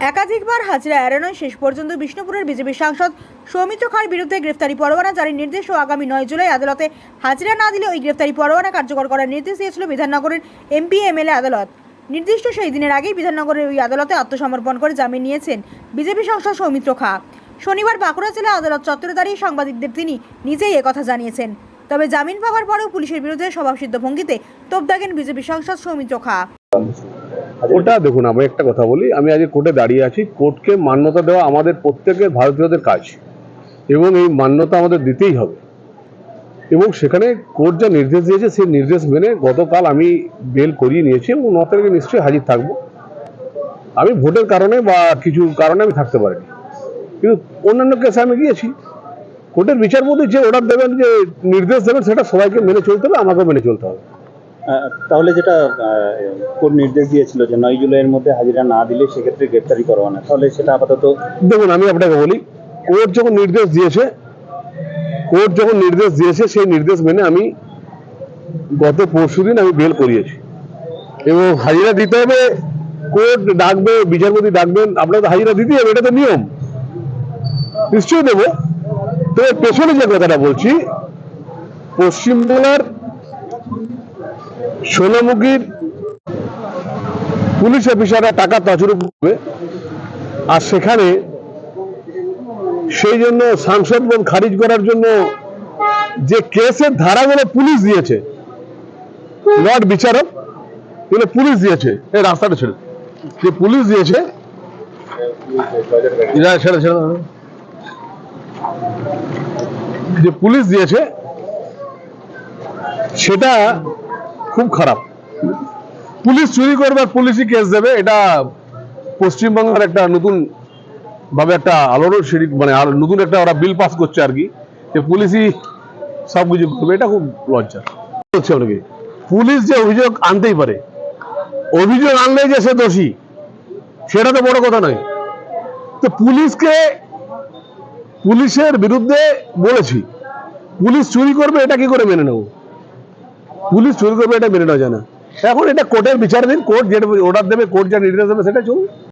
একাধিকবার হাজিরা এড়ানোয় শেষ পর্যন্ত বিষ্ণুপুরের বিজেপি সাংসদ সৌমিত্র খাঁর বিরুদ্ধে গ্রেফতারি পরোয়ানা জারির নির্দেশ ও আগামী নয় জুলাই আদালতে হাজিরা না দিলে ওই গ্রেফতারি পরোয়ানা কার্যকর করার নির্দেশ দিয়েছিল বিধাননগরের এমপি এমএলএ আদালত। নির্দিষ্ট সেই দিনের আগেই বিধাননগরের ওই আদালতে আত্মসমর্পণ করে জামিন নিয়েছেন বিজেপি সাংসদ সৌমিত্র খাঁ। শনিবার বাঁকুড়া জেলা আদালত চত্বরে দাঁড়িয়ে সাংবাদিকদের তিনি নিজেই একথা জানিয়েছেন। তবে জামিন পাওয়ার পরেও পুলিশের বিরুদ্ধে স্বভাবসিদ্ধ ভঙ্গিতে তোপ দাগেন বিজেপি সাংসদ সৌমিত্র খা। ওটা দেখুন, আমি একটা কথা বলি, আমি আজকে কোর্টে দাঁড়িয়ে আছি। কোর্টকে মান্যতা দেওয়া আমাদের প্রত্যেকের ভারতীয়দের কাজ। এবং এই মান্যতা আমাদের দিতেই হবে। এবং সেখানে কোর্ট যা নির্দেশ দিয়েছে, সেই নির্দেশ মেনে গতকাল আমি বেল করিয়ে নিয়েছি এবং ন তারিখে নিশ্চয়ই হাজির থাকব। আমি ভোটের কারণে বা কিছু কারণে আমি থাকতে পারিনি। কিন্তু অন্যান্য কেসে আমি গিয়েছি। কোর্টের বিচারপতি যে অর্ডার দেবেন, যে নির্দেশ দেবেন, সেটা সবাইকে মেনে চলতে হবে, আমাকেও মেনে চলতে হবে। তাহলে যেটা কোর্ট নির্দেশ দিয়েছিল যে নয় জুলাইয়ের মধ্যে হাজিরা না দিলে সেক্ষেত্রে গ্রেপ্তারি করবানা তাহলে সেটা আপাতত দেখুন, আমি আপনাকে বলি, কোর্ট যখন নির্দেশ দিয়েছে, কোর্ট যখন নির্দেশ দিয়েছে, সেই নির্দেশ মেনে আমি গত পরশুদিন আমি বেল করিয়েছি। এবং হাজিরা দিতে হবে, কোর্ট ডাকবে, বিচারপতি ডাকবেন আপনার তো হাজিরা দিতেই হবে, এটা তো নিয়ম। নিশ্চয়ই দেবো। তো এর পেছনে যে কথাটা বলছি পশ্চিমবাংলার সোনামুখীর পুলিশ অফিসাররা টাকা তছরূপ করবে। আর সেখানে সেই জন্য সাংসদ পদ খারিজ করার জন্য যে কেসের ধারাগুলো পুলিশ দিয়েছে নট বিচারক, এগুলো পুলিশ দিয়েছে, এই রাস্তাটা ছেড়ে যে পুলিশ দিয়েছে যে পুলিশ দিয়েছে, সেটা খুব খারাপ। পুলিশ চুরি করবে পুলিশই কেস দেবে, এটা পশ্চিমবঙ্গের একটা নতুন ভাবে একটা আলোড়ন সিঁড়ি মানে আর নতুন একটা ওরা বিল পাস করছে আর কি। যে পুলিশই সব কিছু করবে, এটা খুব লজ্জা। হচ্ছে আপনাকে পুলিশ যে অভিযোগ আনতেই পারে, অভিযোগ আনলে যে সে দোষী, সেটা তো বড় কথা নয়। তো পুলিশকে, পুলিশের বিরুদ্ধে বলেছি, পুলিশ চুরি করবে, এটা কি করে মেনে নেব? পুলিশ চুরি করবে এটা মেনে নেওয়া যায় না। এখন এটা কোর্টের বিচার দিন কোর্ট যেটা অর্ডার দেবে, কোর্ট যা নির্দেশ দেবে সেটা চলুন